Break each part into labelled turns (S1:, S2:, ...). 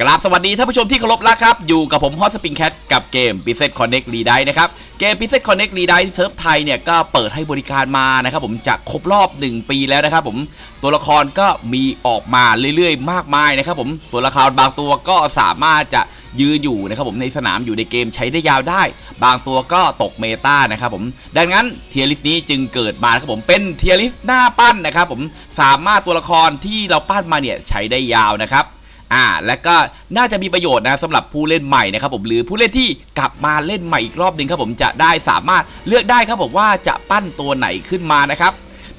S1: กราบสวัสดีท่านผู้ชมที่เคารพรักครับ อยู่กับผมฮอตสปริงแคทกับเกม b i s e t Connect r e d i นะครับ เกม b i s e t Connect r e d i เซิร์ฟไทยเนี่ย ก็เปิดให้บริการมานะครับผมจะครบรอบ 1 ปีแล้วนะครับผมตัวละครก็มีออกมาเรื่อยๆ มากมายนะครับผมตัวละครบางตัวก็สามารถจะยืนอยู่นะครับผมในสนามอยู่ในเกมใช้ได้ยาวได้ บางตัวก็ตกเมตานะครับผมดังนั้นเทียริสนี้จึงเกิดมาครับผมเป็นเทียริสหน้าปั้นนะครับผมสามารถตัวละครที่เราปั้นมาเนี่ยใช้ได้ยาวนะครับ อ่า และก็น่าจะมีประโยชน์นะสำหรับผู้เล่นใหม่นะครับผมหรือผู้เล่นที่กลับมาเล่นใหม่อีกรอบหนึ่งครับผมจะได้สามารถเลือกได้ครับผมว่าจะปั้นตัวไหนขึ้นมานะครับ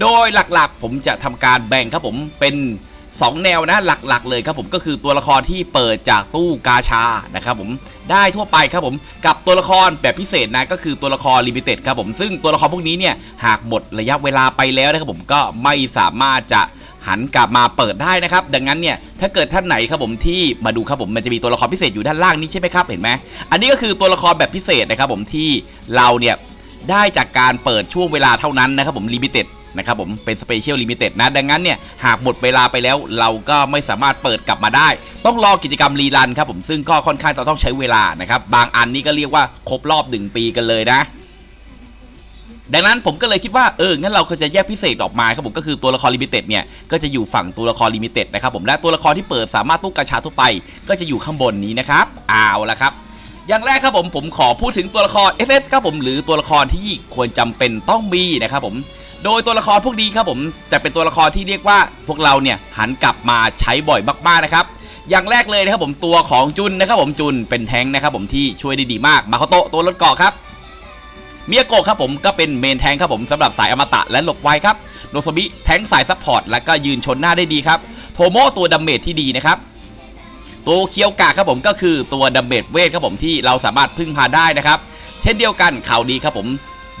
S1: โดยหลักๆผมจะทำการแบ่งครับผมเป็น2 แนวนะหลักๆ เลยครับผมก็คือตัวละครที่เปิดจากตู้กาชานะครับผมได้ทั่วไปครับผมกับตัวละครแบบพิเศษนะก็คือตัวละครลิมิเต็ดครับผมซึ่งตัวละครพวกนี้เนี่ยหากหมดระยะเวลาไปแล้วนะครับผมก็ไม่สามารถจะ หันกลับมาเปิดได้นะครับ ดังนั้นเนี่ยถ้าเกิดท่านไหนครับผมที่มาดูครับผมมันจะมีตัวละครพิเศษอยู่ด้านล่างนี้ใช่ไหมครับเห็นไหมอันนี้ก็คือตัวละครแบบพิเศษนะครับผมที่เราเนี่ยได้จากการเปิดช่วงเวลาเท่านั้นนะครับผมลิมิเต็ดนะครับผมเป็นสเปเชียลลิมิเต็ดนะ ดังนั้นเนี่ยหากหมดเวลาไปแล้วเราก็ไม่สามารถเปิดกลับมาได้ ต้องรอกิจกรรมรีรันครับผมซึ่งก็ค่อนข้างจะต้องใช้เวลานะครับบางอันนี่ก็เรียกว่าครบรอบหนึ่งปีกันเลยนะ ดังนั้นผมก็เลยคิดว่าเอองั้นเราก็จะแยกพิเศษออกมาครับผมก็คือตัวละครลิมิเต็ดเนี่ยก็จะอยู่ฝั่งตัวละครลิมิเต็ดนะครับผมและตัวละครที่เปิดสามารถตู้กระชาทั่วไป ก็จะอยู่ข้างบนนี้นะครับเอาละครับอย่างแรกครับผมผมขอพูดถึงตัวละคร SS ครับผมหรือตัวละครที่ควรจำเป็นต้องมีนะครับผมโดยตัวละครพวกนี้ครับผมจะเป็นตัวละครที่เรียกว่าพวกเราเนี่ยหันกลับมาใช้บ่อยมากๆนะครับอย่างแรกเลยนะครับผมตัวของจุนนะครับผมจุนเป็นแท้งนะครับผมที่ช่วยได้ดีมากมาโคโตะตัวรถเกาะครับ เมียโกครับผมก็เป็นเมนแทงครับผมสำหรับสายอมตะและหลบไวครับโนซบิแทงสายซัพพอร์ตแล้วก็ยืนชนหน้าได้ดีครับโทโมตัวดัมเมจที่ดีนะครับตัวเคียวกะครับผมก็คือตัวดัมเมจเวทครับผมที่เราสามารถพึ่งพาได้นะครับ เช่นเดียวกันข่าวดีครับผม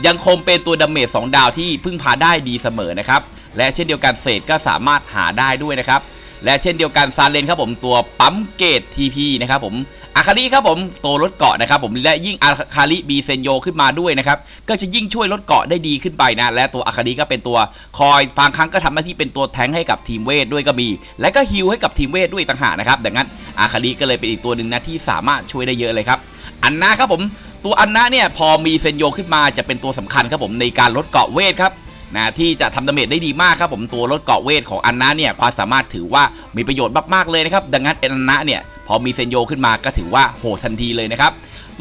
S1: ยังคงเป็นตัวดัมเมจ2ดาวที่พึ่งพาได้ดีเสมอนะครับและเช่นเดียวกันเศษก็สามารถหาได้ด้วยนะครับและเช่นเดียวกันซาเลนครับผมตัวปั๊มเกต TP นะครับผม อาคาริครับผมตัวรถเกาะนะครับผมและยิ่งอาคาริบีเซนโยขึ้นมาด้วยนะครับก็จะยิ่งช่วยลดเกาะได้ดีขึ้นไปนะและตัวอาคาริก็เป็นตัวคอยบางครั้งก็ทำหน้าที่เป็นตัวแทงให้กับทีมเวทด้วยก็มี และก็ฮิลให้กับทีมเวทด้วยต่างหากนะครับดังนั้นอาคาริก็เลยเป็นอีกตัวหนึ่งนะที่สามารถช่วยได้เยอะเลยครับอันนาครับผมตัวอันนาเนี่ยพอมีเซนโยขึ้นมาจะเป็นตัวสำคัญครับผมในการลดเกาะเวทครับนะที่จะทำดาเมจได้ดีมากครับผมตัวลดเกาะเวทของอันนะเนี่ยความสามารถถือว่ามีประโยชน์มากๆเลยนะครับดังนั้นอ็นนะเนี่ย อมีเซนโยขึ้นมาก็ถือว่าโหดทันทีเลยนะครับ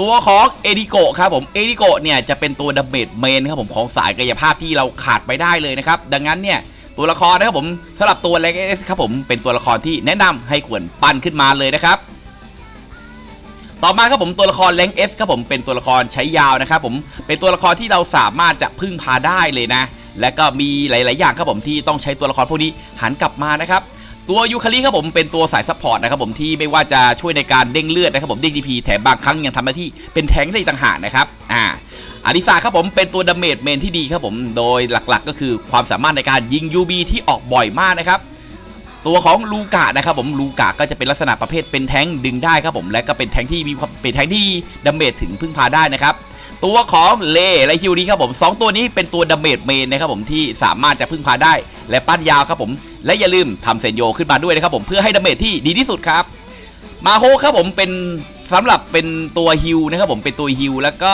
S1: ตัวของเอดิโกครับผมเอดิโกเนี่ยจะเป็นตัวดาเมจเมนครับผมของสายกายภาพที่เราขาดไปได้เลยนะครับดังนั้นเนี่ยตัวละครนะครับผมสำหรับตัวเล็กเอสครับผมเป็นตัวละครที่แนะนำให้ควรปั้นขึ้นมาเลยนะครับต่อมาครับผมตัวละครแรงเอสครับผมเป็นตัวละครใช้ยาวนะครับผมเป็นตัวละครที่เราสามารถจะพึ่งพาได้เลยนะ และก็มีหลาย ๆ อย่างครับผมที่ต้องใช้ตัวละครพวกนี้หันกลับมานะครับ ตัวยูคาริครับผมเป็นตัวสายซัพพอร์ตนะครับผมที่ไม่ว่าจะช่วยในการเด้งเลือดนะครับผมเด้งดีพีแถมบางครั้งยังทำหน้าที่เป็นแทงได้อีกต่างหากนะครับอ่าอาริสาครับผมเป็นตัวดาเมจเมนที่ดีครับผมโดยหลักๆ ก็คือความสามารถในการยิง UB ที่ออกบ่อยมากนะครับตัวของลูกะนะครับผมลูกะก็จะเป็นลักษณะประเภทเป็นแท้งดึงได้ครับผมและก็เป็นแท้งที่มีความเป็นแท้งที่ดาเมจถึงพึ่งพาได้นะครับ ตัวของเลและฮิวดีครับผมสองตัวนี้เป็นตัวดาเมจเมนนะครับผมที่สามารถจะพึ่งพาได้ และปั้นยาวครับผม และอย่าลืมทำเซนโยขึ้นมาด้วยนะครับผมเพื่อให้ดาเมจที่ดีที่สุดครับมาโฮครับผมเป็นสำหรับเป็นตัวฮิวนะครับผมเป็นตัวฮิวแล้วก็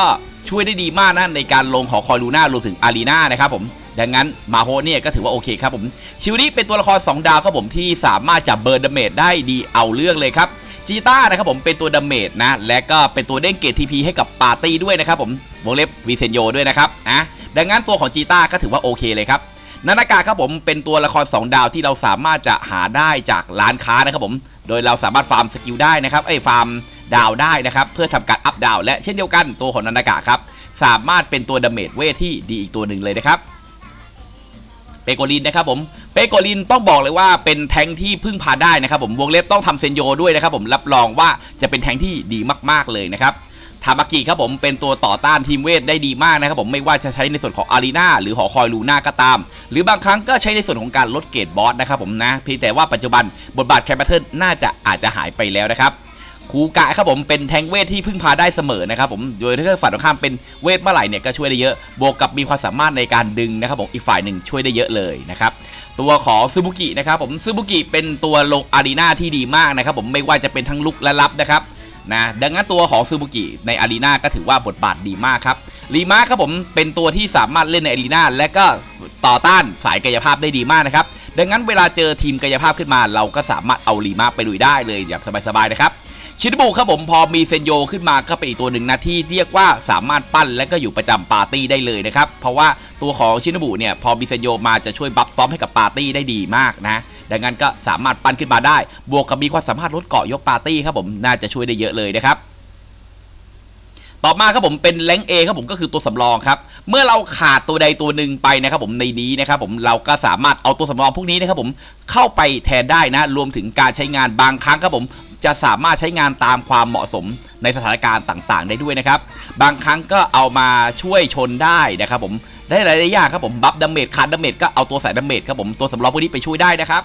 S1: ช่วยได้ดีมากนะในการลงหองคอยลูน่ารวมถึงอารีนานะครับผมดังนั้นมาโฮเนี่ยก็ถือว่าโอเคครับผมชิวนี้เป็นตัวละคร 2 ดาวครับผมที่สามารถจับเบิร์นดาเมจได้ดีเอาเรื่องเลยครับ จีต้านะครับผมเป็นตัวดาเมจนะ และก็เป็นตัวเด้งเกตทีพีให้กับปาร์ตี้ด้วยนะครับผมวงเล็บวีเซนโยด้วยนะครับนะดังนั้นตัวของจีต้าก็ถือว่าโอเคเลยครับนานากะครับผมเป็นตัวละคร 2 ดาวที่เราสามารถจะหาได้จากร้านค้านะครับผม โดยเราสามารถฟาร์มสกิลได้นะครับไอ้ฟาร์มดาวได้นะครับเพื่อทำการอัพดาวและเช่นเดียวกันตัวของนานากะครับสามารถเป็นตัวดาเมจเวทที่ดีอีกตัวหนึ่งเลยนะครับ เปโกลินนะครับผมเปโกลินต้องบอกเลยว่าเป็นแทงที่พึ่งพาได้นะครับผมวงเล็บต้องทำเซนโยด้วยนะครับผมรับรองว่าจะเป็นแทงที่ดีมากๆเลยนะครับทามากิครับผมเป็นตัวต่อต้านทีมเวทได้ดีมากนะครับผมไม่ว่าจะใช้ในส่วนของอารีนาหรือหอคอยลูน่าก็ตาม หรือบางครั้งก็ใช้ในส่วนของการลดเกรดบอสนะครับผมนะเพียงแต่ว่าปัจจุบันบทบาทแคปเทิลน่าจะอาจจะหายไปแล้วนะครับ คูกะครับผมเป็นแทงเวทที่พึ่งพาได้เสมอนะครับผมโดยถ้าเกิดฝ่ายตรงข้ามเป็นเวทเมื่อไหร่เนี่ยก็ช่วยได้เยอะ บวกกับมีความสามารถในการดึงนะครับผมอีกฝ่ายหนึ่งช่วยได้เยอะเลยนะครับตัวของซูบุกินะครับผมซูบุกิเป็นตัวลงอารีนาที่ดีมากนะครับผมไม่ว่าจะเป็นทั้งลุกและรับนะครับนะดังนั้นตัวของซูบุกิในอารีนาก็ถือว่าบทบาทดีมากครับรีมาครับผมเป็นตัวที่สามารถเล่นในอารีนาและก็ต่อต้านสายกายภาพได้ดีมากนะครับดังนั้นเวลาเจอทีมกายภาพขึ้นมา เราก็สามารถเอารีมาไปลุยได้เลยอย่างสบายๆนะครับ ชินบุครับผมพอมีเซนโยขึ้นมาก็เป็นอีกตัวหนึ่งนะที่เรียกว่าสามารถปั้นและก็อยู่ประจำปาร์ตี้ได้เลยนะครับเพราะว่าตัวของชินบุเนี่ยพอมีเซนโยมาจะช่วยบัฟซ้อมให้กับปาร์ตี้ได้ดีมากนะดังนั้นก็สามารถปั้นขึ้นมาได้ บวกกับมีความสามารถลดเกาะยกปาร์ตี้ครับผมน่าจะช่วยได้เยอะเลยนะครับต่อมาครับผมเป็นแรงเอครับผมก็คือตัวสำรองครับเมื่อเราขาดตัวใดตัวหนึ่งไปนะครับผมในนี้นะครับผมเราก็สามารถเอาตัวสำรองพวกนี้นะครับผมเข้าไปแทนได้นะ รวมถึงการใช้งานบางครั้งครับผม จะสามารถใช้งานตามความเหมาะสมในสถานการณ์ต่างๆ ได้ด้วยนะครับ บางครั้งก็เอามาช่วยชนได้นะครับผมได้หลายๆอย่างครับผมบัฟดาเมจขาดดาเมจก็เอาตัวสายดาเมจครับผมตัวสำรองพวกนี้ไปช่วยได้นะครับ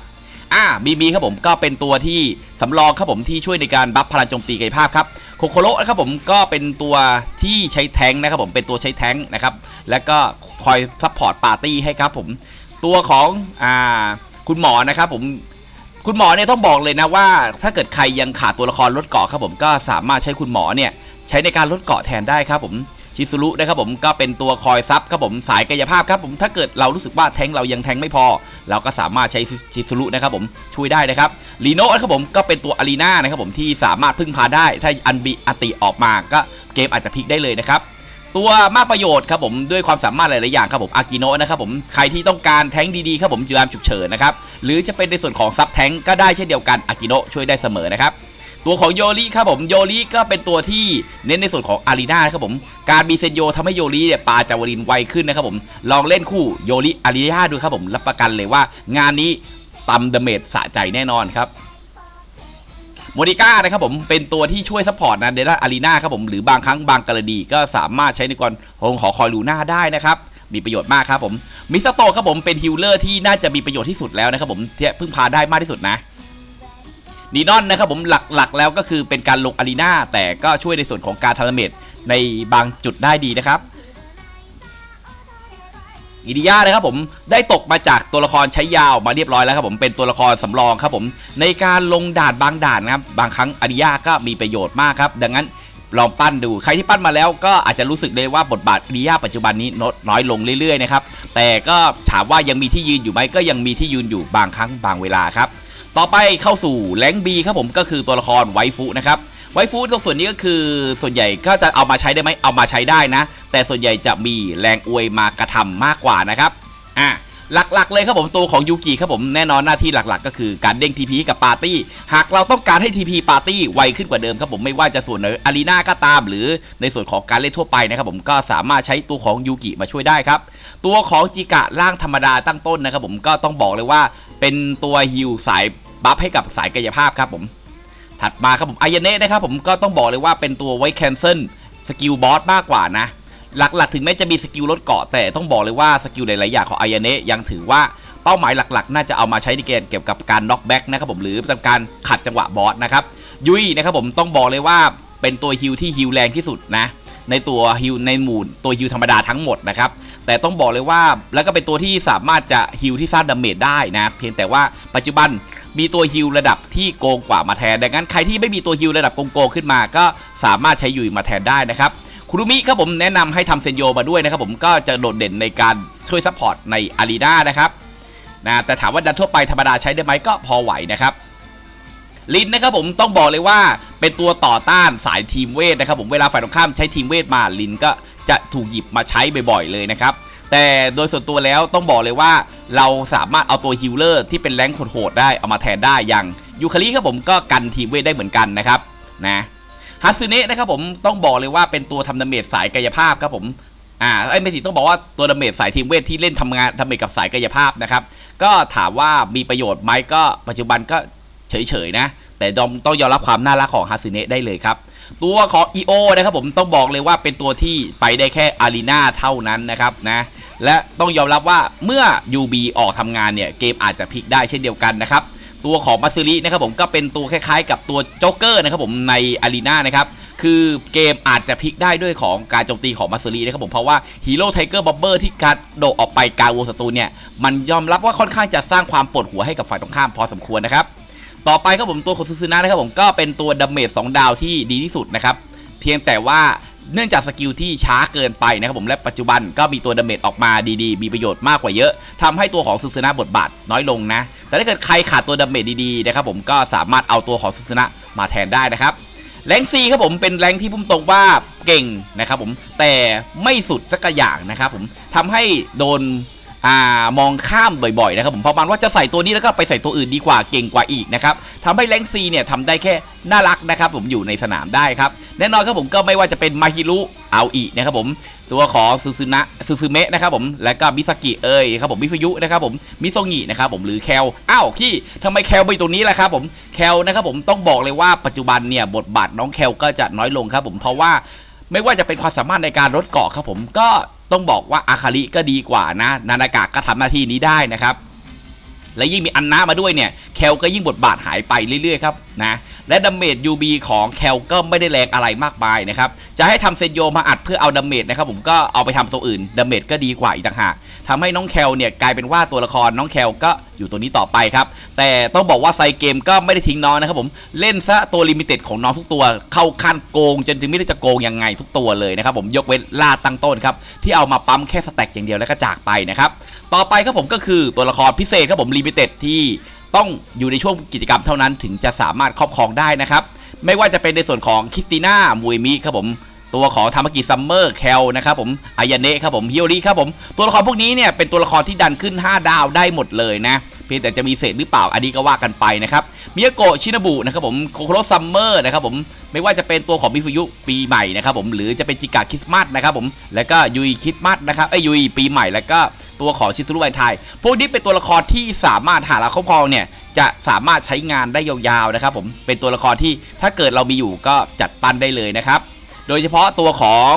S1: อ่าบีบีครับผมก็เป็นตัวที่สำรองครับผมที่ช่วยในการบัฟพลังโจมตีกายภาพครับโคโคโร่นะครับผมก็เป็นตัวที่ใช้แทงนะครับผมเป็นตัวใช้แทงนะครับแล้วก็คอยซัพพอร์ตปาร์ตี้ให้ครับผมตัวของอ่าคุณหมอนะครับผม คุณหมอเนี่ยต้องบอกเลยนะว่า ถ้าเกิดใครยังขาดตัวละครลดเกาะครับผมก็สามารถใช้คุณหมอเนี่ยใช้ในการลดเกาะแทนได้ครับผมชิซุรุนะครับผมก็เป็นตัวคอยซับครับผมสายกายภาพครับผมถ้าเกิดเรารู้สึกว่าแทงเรายังแทงไม่พอ เราก็สามารถใช้ชิซุรุนะครับผมช่วยได้นะครับลีโน่ครับผมก็เป็นตัวอารีนานะครับผมที่สามารถพึ่งพาได้ ถ้าอันบีอติออกมาก็เกมอาจจะพลิกได้เลยนะครับ ตัวมากประโยชน์ครับผมด้วยความสามารถหลาย ๆ อย่างครับผมอากิโนะนะครับผมใครที่ต้องการแท้งดีๆครับผมยามฉุกเฉินนะครับหรือจะเป็นในส่วนของซับแท้งก็ได้เช่นเดียวกันอากิโนะช่วยได้เสมอนะครับตัวของโยริครับผมโยริก็เป็นตัวที่เน้นในส่วนของอารีนาครับผมการมีเซนโยทำให้โยริเนี่ยปาจาวรินไวขึ้นนะครับผมลองเล่นคู่โยริอารีนาดูครับผมรับประกันเลยว่างานนี้ตำดเมจสะใจแน่นอนครับ โมดิก้านะครับผมเป็นตัวที่ช่วยซัพพอร์ตนะเดล่าอารีนาครับผมหรือบางครั้งบางกรณีก็สามารถใช้ในกรของหอคอยลูน่าได้นะครับมีประโยชน์มากครับผมมิสโตครับผมเป็นฮิลเลอร์ที่น่าจะมีประโยชน์ที่สุดแล้วนะครับผมที่พึ่งพาได้มากที่สุดนะนีนอนนะครับผมหลักๆแล้วก็คือเป็นการลงอารีนาแต่ก็ช่วยในส่วนของการทาร์เมตในบางจุดได้ดีนะครับ อิดิยานะครับผมได้ตกมาจากตัวละครใช้ยาวมาเรียบร้อยแล้วครับผมเป็นตัวละครสำรองครับผมในการลงด่านบางด่านนะครับบางครั้งอิดิยาก็มีประโยชน์มากครับดังนั้นลองปั้นดูใครที่ปั้นมาแล้วก็อาจจะรู้สึกได้ว่าบทบาทอิดิยาปัจจุบันนี้ลดน้อยลงเรื่อยๆนะครับแต่ก็ถามว่ายังมีที่ยืนอยู่ไหมก็ยังมีที่ยืนอยู่บางครั้งบางเวลาครับต่อไปเข้าสู่แรงบีครับผมก็คือตัวละครไวฟุนะครับ ไวฟูดตรงส่วนนี้ก็คือส่วนใหญ่ก็จะเอามาใช้ได้ไหมเอามาใช้ได้นะ แต่ส่วนใหญ่จะมีแรงอวยมากระทำมากกว่านะครับอะหลักๆเลยครับผมตัวของยูกิครับผมแน่นอนหน้าที่หลักๆ ก็คือการเด้งทีพีกับปาร์ตี้หากเราต้องการให้ทีพีปาร์ตี้ไวขึ้นกว่าเดิมครับผมไม่ว่าจะส่วนในอารีนาก็ตาม หรือในส่วนของการเล่นทั่วไปนะครับผมก็สามารถใช้ตัวของยูกิมาช่วยได้ครับ ตัวของจิกะร่างธรรมดาตั้งต้นนะครับผมก็ต้องบอกเลยว่า เป็นตัวฮิลสายบัฟให้กับสายกายภาพครับผม ถัดมาครับผมอายเนะนะครับผมก็ต้องบอกเลยว่าเป็นตัวไว้แคนเซิลสกิลบอสมากกว่านะ หลักๆ ถึงแม้จะมีสกิลลดเกาะแต่ต้องบอกเลยว่าสกิลหลายๆอย่างของอายเนะยังถือว่าเป้าหมายหลักๆ น่าจะเอามาใช้ในเกมเกี่ยวกับการน็อกแบ็กนะครับผมหรือทำการขัดจังหวะบอสนะครับยุยนะครับผมต้องบอกเลยว่าเป็นตัวฮิลที่ฮิลแรงที่สุดนะในตัวฮิลในหมู่ตัวฮิลธรรมดาทั้งหมดนะครับแต่ต้องบอกเลยว่าแล้วก็เป็นตัวที่สามารถจะฮิลที่สร้างดาเมจได้นะเพียงแต่ว่าปัจจุบัน มีตัวฮิลระดับที่โกงกว่ามาแทน ดังนั้นใครที่ไม่มีตัวฮิลระดับโกงๆขึ้นมา ก็สามารถใช้ยุยมาแทนได้นะครับคุรุมิครับผมแนะนำให้ทำเซนโยมาด้วยนะครับผมก็จะโดดเด่นในการช่วยซัพพอร์ตในอารีนานะครับนะแต่ถามว่าดันทั่วไปธรรมดาใช้ได้ไหมก็พอไหวนะครับลินนะครับผมต้องบอกเลยว่าเป็นตัวต่อต้านสายทีมเวทนะครับผมเวลาฝ่ายตรงข้ามใช้ทีมเวทมาลินก็จะถูกหยิบมาใช้บ่อยๆเลยนะครับ แต่โดยส่วนตัวแล้วต้องบอกเลยว่าเราสามารถเอาตัวฮิลเลอร์ที่เป็นแรงโหดๆได้เอามาแทนได้อย่างยูคาริครับผมก็กันทีมเวทได้เหมือนกันนะครับนะฮัตสึเนะนะครับผมต้องบอกเลยว่าเป็นตัวทำดาเมจสายกายภาพครับผมอ่าไอ้ไม่ถิต้องบอกว่าตัวดาเมจสายทีมเวทที่เล่นทำงานทำเมจกับสายกายภาพนะครับก็ถามว่ามีประโยชน์ไหมก็ปัจจุบันก็เฉยๆนะ แต่ต้องยอมรับความน่ารักของฮัตสึเนะได้เลยครับ ตัวของ EO นะครับผมต้องบอกเลยว่าเป็นตัวที่ไปได้แค่อารีนาเท่านั้นนะครับนะและต้องยอมรับว่าเมื่อ UB ออกทำงานเนี่ยเกมอาจจะพลิกได้เช่นเดียวกันนะครับตัวของมาซึรินะครับผมก็เป็นตัวคล้ายๆ กับตัวโจ๊กเกอร์นะครับผมในอารีนานะครับคือเกมอาจจะพลิกได้ด้วยของการโจมตีของมาซึรินะครับผมเพราะว่าฮีโร่ไทเกอร์บอบเบอร์ที่การโดดออกไปกลางวงศัตรูเนี่ยมันยอมรับว่าค่อนข้างจะสร้างความปวดหัวให้กับฝ่ายตรงข้ามพอสมควรนะครับ ต่อไปครับผมตัวของซูซูนะนะครับผมก็เป็นตัวดาเมจ2ดาวที่ดีที่สุดนะครับ เพียงแต่ว่าเนื่องจากสกิลที่ช้าเกินไปนะครับผมและปัจจุบันก็มีตัวดาเมจออกมาดีๆ มีประโยชน์มากกว่าเยอะทำให้ตัวของซูซูนะบทบาทน้อยลงนะ แต่ถ้าเกิดใครขาดตัวดาเมจดีๆนะครับผมก็สามารถเอาตัวของซูซูนะมาแทนได้นะครับแรงซีครับผมเป็นแรงที่พุ่มตรงว่าเก่งนะครับผมแต่ไม่สุดสักอย่างนะครับผมทำให้โดน อ่ามองข้ามบ่อยๆนะครับผมเพราะมันว่าจะใส่ตัวนี้แล้วก็ไปใส่ตัวอื่นดีกว่าเก่งกว่าอีกนะครับทำให้แรงซีเนี่ยทำได้แค่น่ารักนะครับผมอยู่ในสนามได้ครับแน่นอนครับผมก็ไม่ว่าจะเป็นมาฮิรุเอาอีนะครับผมตัวของซูซูนะซูซูเมะนะครับผมและก็มิซากิเอยครับผมมิฟยุนะครับผมมิโซงินะครับผมหรือแคลอ้าวขี้ทำไมแคลไปตรงนี้ล่ะครับผมแคลนะครับผมต้องบอกเลยว่าปัจจุบันเนี่ยบทบาทน้องแคลก็จะน้อยลงครับผมเพราะว่าไม่ว่าจะเป็นความสามารถในการลดเกาะครับผมก็ ต้องบอกว่าอาคาริก็ดีกว่านะ นานากะก็ทำหน้าที่นี้ได้นะครับ และยิ่งมีอันนามาด้วยเนี่ย แคลก็ยิ่งบทบาทหายไปเรื่อยๆครับนะและดาเมจ UB ของแคลก็ไม่ได้แรงอะไรมากมายนะครับจะให้ทำเซนโยมาอัดเพื่อเอาดาเมจนะครับผมก็เอาไปทำตัวอื่นดาเมจก็ดีกว่าอีกต่างหากทำให้น้องแคลเนี่ยกลายเป็นว่าตัวละครน้องแคลก็อยู่ตัวนี้ต่อไปครับแต่ต้องบอกว่าไซเกมก็ไม่ได้ทิ้งน้องนะครับผมเล่นซะตัวลิมิเต็ดของน้องทุกตัวเข้าขั้นโกงจนถึงไม่ได้จะโกงยังไงทุกตัวเลยนะครับผมยกเว้นล่าตั้งต้นครับที่เอามาปั๊มแค่สแต็กอย่างเดียวแล้วก็จากไปนะครับต่อไปครับผมก็คือตัวละครพิเศษครับผมลิมิเต็ดที่ ต้องอยู่ในช่วงกิจกรรมเท่านั้นถึงจะสามารถครอบครองได้นะครับ ไม่ว่าจะเป็นในส่วนของคิสติน่ามูยมิครับผมตัวของธรรมกิซัมเมอร์แคลนะครับผมอายาเนะครับผมฮิโอริครับผม ตัวละครพวกนี้เนี่ยเป็นตัวละครที่ดันขึ้น 5 ดาวได้หมดเลยนะ เพียงแต่จะมีเศษหรือเปล่าอันนี้ก็ว่ากันไปนะครับมิยาโกะชินาบุนะครับผมโคโคโรซัมเมอร์นะครับผมไม่ว่าจะเป็นตัวของมิฟุยุปีใหม่นะครับผมหรือจะเป็นจิกาคริสต์มาสนะครับผมแล้วก็ยุยคริสต์มาสนะครับไอยุยปีใหม่แล้วก็ ตัวของชิซุรุไวไทยพวกนี้เป็นตัวละครที่สามารถหาและครอบครองเนี่ยจะสามารถใช้งานได้ยาวๆนะครับผมเป็นตัวละครที่ถ้าเกิดเรามีอยู่ก็จัดปั้นได้เลยนะครับ โดยเฉพาะตัวของ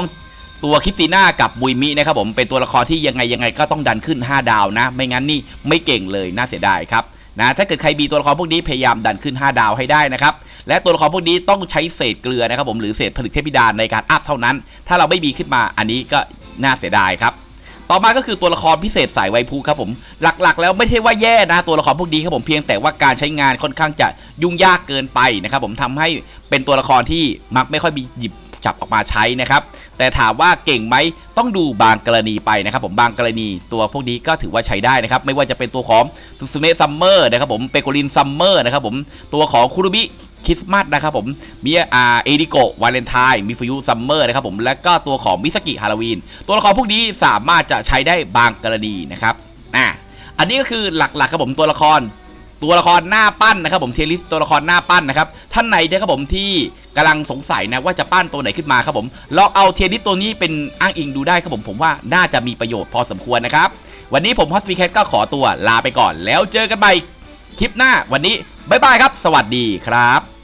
S1: ตัวคิตติน่ากับบุยมินะครับผมเป็นตัวละครที่ยังไงยังไงก็ต้องดันขึ้น 5 ดาวนะ ไม่งั้นนี่ไม่เก่งเลยน่าเสียดายครับนะถ้าเกิดใครมีตัวละครพวกนี้พยายามดันขึ้น 5 ดาวให้ได้นะครับและตัวละครพวกนี้ต้องใช้เศษเกลือนะครับผมหรือเศษผลึกเทพธิดาในการอัพเท่านั้น ถ้าเราไม่มีขึ้นมาอันนี้ก็น่าเสียดายครับ ต่อมาก็คือตัวละครพิเศษสายไวพูครับผมหลักๆ แล้วไม่ใช่ว่าแย่นะตัวละครพวกนี้ครับผมเพียงแต่ว่าการใช้งานค่อนข้างจะยุ่งยากเกินไปนะครับผมทำให้เป็นตัวละครที่มักไม่ค่อยมีหยิบจับออกมาใช้นะครับ แต่ถามว่าเก่งไหมต้องดูบางกรณีไปนะครับผมบางกรณีตัวพวกนี้ก็ถือว่าใช้ได้นะครับ ไม่ว่าจะเป็นตัวของซูซูเมะซัมเมอร์นะครับผมเปโกลินซัมเมอร์นะครับผมตัวของคุรุบิ คริสต์มาสนะครับผมมีอาเอริโกวาเลนไทน์มีฟิวซัมเมอร์นะครับผมและก็ตัวของมิสกิฮาโลวีนตัวละครพวกนี้สามารถจะใช้ได้บางกรณีนะครับอะอันนี้ก็คือหลักๆครับผมตัวละคร ตัวละครหน้าปั้นนะครับผมเทลิสตัวละครหน้าปั้นนะครับท่านไหนนะครับผมที่กำลังสงสัยนะว่าจะปั้นตัวไหนขึ้นมาครับผมลองเอาเทลิสตัวนี้เป็นอ้างอิงดูได้ครับผมผมว่าน่าจะมีประโยชน์พอสมควรนะครับวันนี้ผมฮอสฟีแคทก็ขอตัวลาไปก่อน แล้วเจอกันใหม่คลิปหน้าวันนี้บ๊ายบายครับ สวัสดีครับ